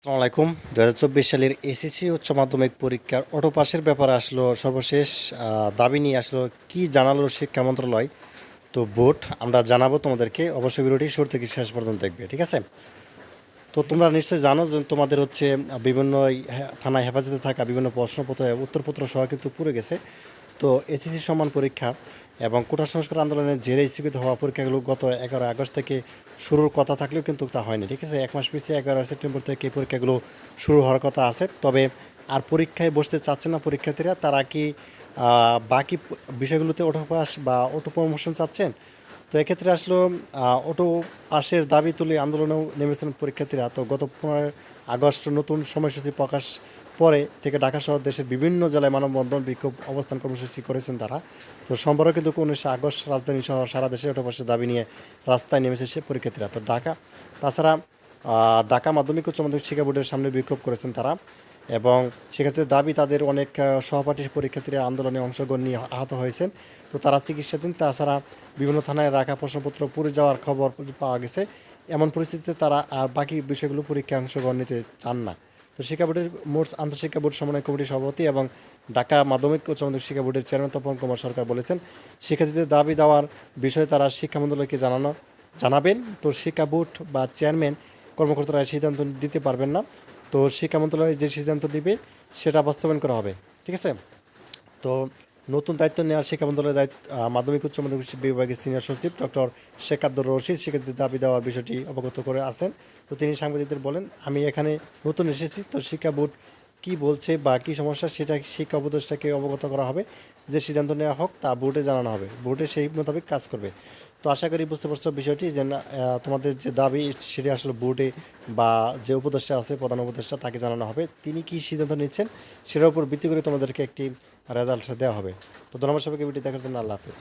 আসসালামু আলাইকুম। দু হাজার চব্বিশ সালের এসএসসি উচ্চ মাধ্যমিক পরীক্ষার অটো পাসের ব্যাপারে আসলো সর্বশেষ দাবি নিয়ে আসলো কি জানালো শিক্ষা মন্ত্রণালয়। তো বোর্ড, আমরা জানাব তোমাদেরকে। অবশ্যই ভিডিওটি শুরু থেকে শেষ পর্যন্ত দেখবে, ঠিক আছে? তো তোমরা নিশ্চয়ই জানো যে তোমাদের হচ্ছে বিভিন্ন এই থানায় হেফাজতে থাকা বিভিন্ন প্রশ্নপত্র, উত্তরপত্র সহ কিন্তু পুড়ে গেছে। তো এসএসসি সম্মান পরীক্ষা এবং কোটা সংস্কার আন্দোলনের জেরে স্থগিত হওয়া পরীক্ষাগুলো গত এগারো আগস্ট থেকে শুরুর কথা থাকলেও কিন্তু তা হয়নি, ঠিক আছে? এক মাস পিছিয়ে এগারো সেপ্টেম্বর থেকে পরীক্ষাগুলো শুরু হওয়ার কথা আছে। তবে আর পরীক্ষায় বসতে চাচ্ছে না পরীক্ষার্থীরা, তারা কি বাকি বিষয়গুলোতে অটো পাস বা অটো প্রমোশন চাচ্ছেন? তো এক্ষেত্রে আসলো অটো পাসের দাবি তুলে আন্দোলনেও নেমেছেন পরীক্ষার্থীরা। তো গত পনেরো আগস্ট নতুন সময়সূচি প্রকাশ পরে থেকে ঢাকা সহ দেশের বিভিন্ন জেলায় মানববন্ধন বিক্ষোভ অবস্থান কর্মসূচি করেছেন তারা। তো সোমবারও কিন্তু উনিশে আগস্ট রাজধানী সহ সারা দেশে পাসের দাবি নিয়ে রাস্তায় নেমেছে সে পরীক্ষার্থীরা। তো ঢাকা, তাছাড়া ঢাকা মাধ্যমিক উচ্চ মাধ্যমিক শিক্ষা বোর্ডের সামনে বিক্ষোভ করেছেন তারা এবং সেক্ষেত্রে দাবি তাদের অনেক সহপাঠী পরীক্ষার্থীরা আন্দোলনে অংশগ্রহণ নিয়ে আহত হয়েছেন। তো তারা চিকিৎসাধীন, তাছাড়া বিভিন্ন থানায় রাখা প্রশ্নপত্র পুড়ে যাওয়ার খবর পাওয়া গেছে। এমন পরিস্থিতিতে তারা আর বাকি বিষয়গুলো পরীক্ষায় অংশগ্রহণ নিতে চান না। তো শিক্ষা বোর্ডের মোট আন্তঃশিক্ষা বোর্ড সমন্বয় কমিটির সভাপতি এবং ঢাকা মাধ্যমিক উচ্চ মাধ্যমিক শিক্ষা বোর্ডের চেয়ারম্যান তপন কুমার সরকার বলেছেন, শিক্ষার্থীদের দাবি দেওয়ার বিষয়ে তারা শিক্ষা মন্ত্রণালয়কে জানানো, জানাবেন। তো শিক্ষা বোর্ড বা চেয়ারম্যান কর্মকর্তারা সিদ্ধান্ত দিতে পারবেন না। তো শিক্ষা মন্ত্রণালয় যে সিদ্ধান্ত নেবে, সেটা বাস্তবায়ন করা হবে। ঠিক আছে? তো নতুন দায়িত্ব নেওয়ার শিক্ষা মন্ত্রণালয়ের দায়িত্ব মাধ্যমিক উচ্চ মাধ্যমিক বিভাগের সিনিয়র সচিব ডক্টর শেখ আব্দুর রশিদ শিক্ষার্থীদের দাবি দেওয়ার বিষয়টি অবগত করে আছেন। তো তিনি সাংবাদিকদের বলেন, আমি এখানে নতুন এসেছি, তো শিক্ষা বোর্ড কী বলছে বা কী সমস্যা সেটা শিক্ষা উপদেষ্টাকে অবগত করা হবে, যে সিদ্ধান্ত নেওয়া হোক তা বোর্ডে জানানো হবে। বোর্ডে সেই মোতাবেক কাজ করবে। তো আশা করি বুঝতে পারছ বিষয়টি যে তোমাদের যে দাবি সেটি আসলে বোর্ডে বা যে উপদেষ্টা আছে, প্রধান উপদেষ্টা, তাকে জানানো হবে। তিনি কী সিদ্ধান্ত নিচ্ছেন সেটার উপর ভিত্তি করে তোমাদেরকে একটি রেজাল্ট দেওয়া হবে। তো ধন্যবাদ সবাইকে ভিডিও দেখার জন্য আল্লাহ হাফিজ।